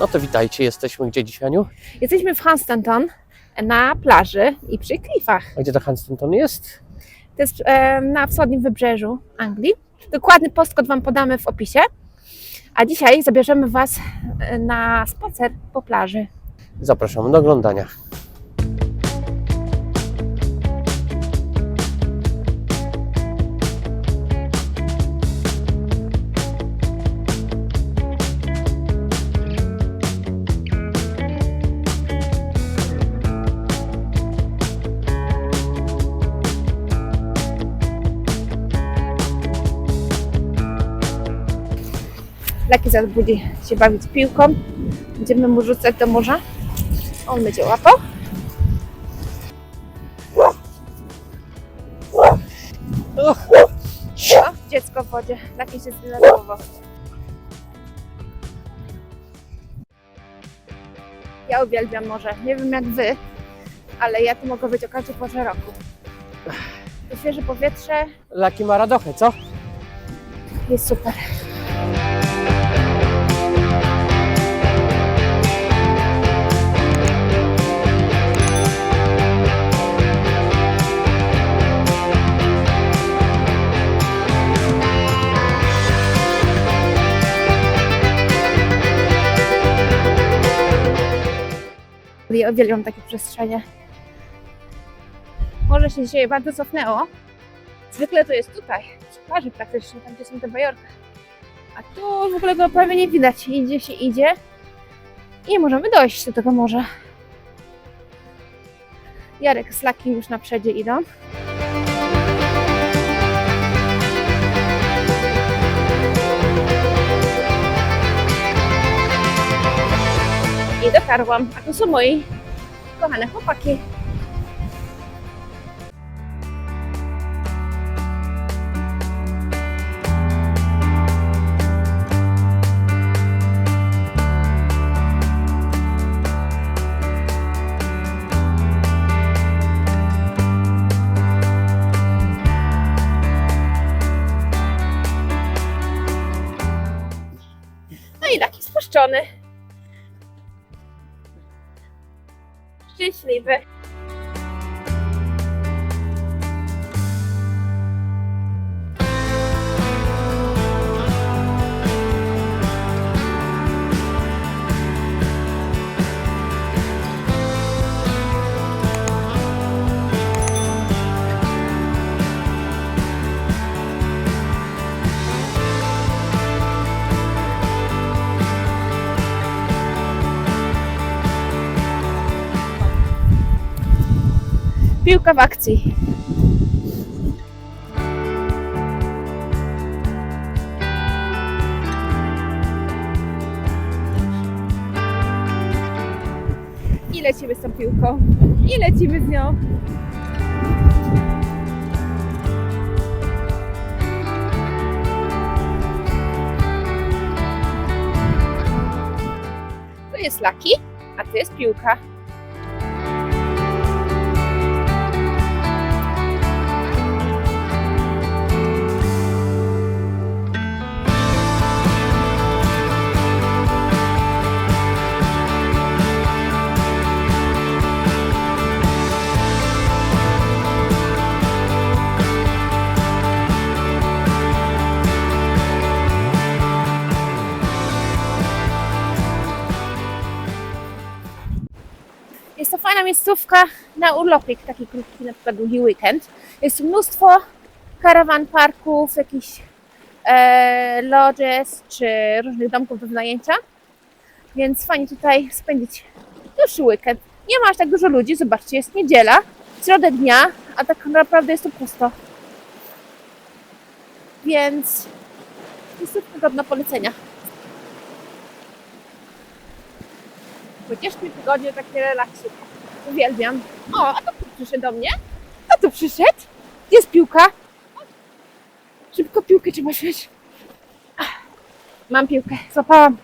No to witajcie, jesteśmy gdzie dziś, Aniu? Jesteśmy w Hunstanton na plaży i przy klifach. A gdzie to Hunstanton jest? To jest e, na wschodnim wybrzeżu Anglii. Dokładny postkod Wam podamy w opisie. A dzisiaj zabierzemy Was e, na spacer po plaży. Zapraszamy do oglądania. Leki zaraz będzie się bawić piłką. Będziemy mu rzucać do morza. On będzie łapał. O, dziecko w wodzie. Leki się zdenerwował. Ja uwielbiam morze. Nie wiem jak wy, ale ja tu mogę być o każdej porze roku. To świeże powietrze Laki ma radochę, co? jest super. Ja uwielbiam takie przestrzenie. Może się dzisiaj bardzo cofnęło. Zwykle to jest tutaj, przy praktycznie, tam gdzie są te bajorki. A tu w ogóle go prawie nie widać. Idzie się idzie i możemy dojść do tego morza. Jarek z już na przedzie idą. I dotarłam, a to są moi kochane chłopaki. No i taki spuszczony. 具体一杯。Piłka w akcji. I lecimy z tą piłką. I lecimy z nią. To jest Laki, a to jest piłka. Fajna miejscówka na urlopik, taki krótki, na przykład długi weekend. Jest mnóstwo karawan parków, jakichś e, lodges czy różnych domków do wynajęcia. Więc fajnie tutaj spędzić dłuższy weekend. Nie ma aż tak dużo ludzi, zobaczcie, jest niedziela, środek dnia, a tak naprawdę jest tu pusto. Więc miejscówka godna polecenia. Pocieszny tygodnie, takie relaksy. Uwielbiam. O, a to przyszedł do mnie? A tu przyszedł? Jest piłka? Szybko piłkę trzeba wziąć. Ach, Mam piłkę, złapałam.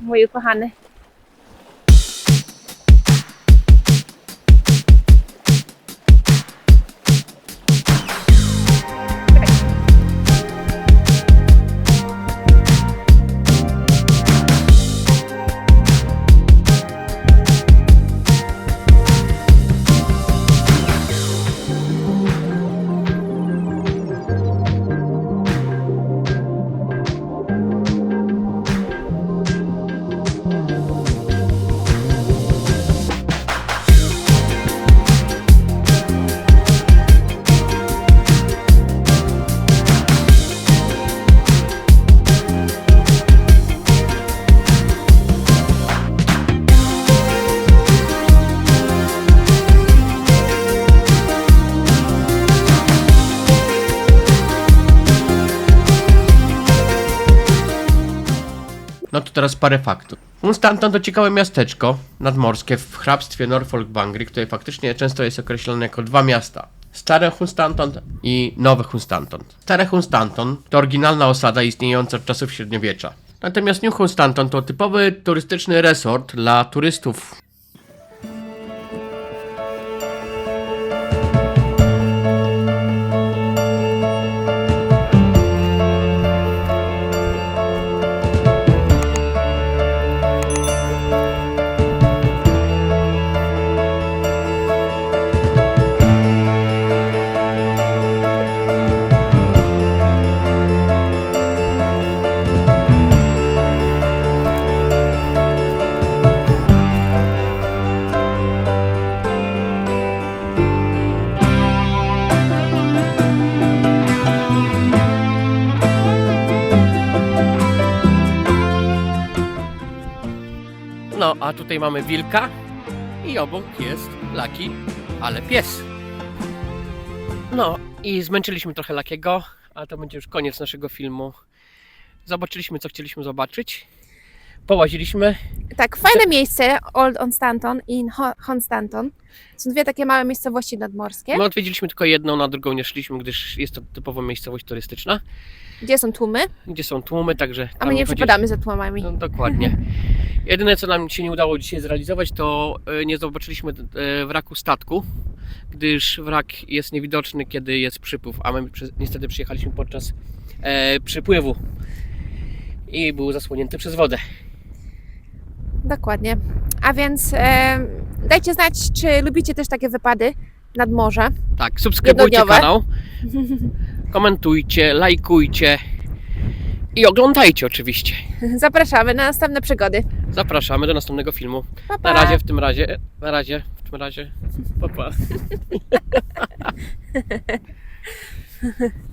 Mój ukochany. Teraz parę faktów. Hunstanton to ciekawe miasteczko nadmorskie w hrabstwie Norfolk Bangry, które faktycznie często jest określone jako dwa miasta. Stare Hunstanton i Nowe Hunstanton. Stare Hunstanton to oryginalna osada istniejąca od czasów średniowiecza. Natomiast New Hunstanton to typowy turystyczny resort dla turystów No, a tutaj mamy wilka i obok jest Laki, ale pies. No i zmęczyliśmy trochę Lakiego, a to będzie już koniec naszego filmu. Zobaczyliśmy, co chcieliśmy zobaczyć. Połaziliśmy. Tak, fajne miejsce, Old Onstanton i Ho- Honstanton. Są dwie takie małe miejscowości nadmorskie, My odwiedziliśmy tylko jedną, na drugą nie szliśmy, gdyż jest to typowo miejscowość turystyczna, gdzie są tłumy, gdzie są tłumy, także. a tam my nie przepadamy za tłumami. No, dokładnie. Jedyne, co nam się nie udało dzisiaj zrealizować, to e, nie zobaczyliśmy e, wraku statku, gdyż wrak jest niewidoczny, kiedy jest przypływ, a my niestety przyjechaliśmy podczas e, przypływu i był zasłonięty przez wodę. Dokładnie. A więc e, dajcie znać, czy lubicie też takie wypady nad morze. Tak, subskrybujcie kanał, komentujcie, lajkujcie i oglądajcie oczywiście. Zapraszamy na następne przygody. Zapraszamy do następnego filmu. Pa, pa. Na razie w tym razie, na razie w tym razie. Pa, pa.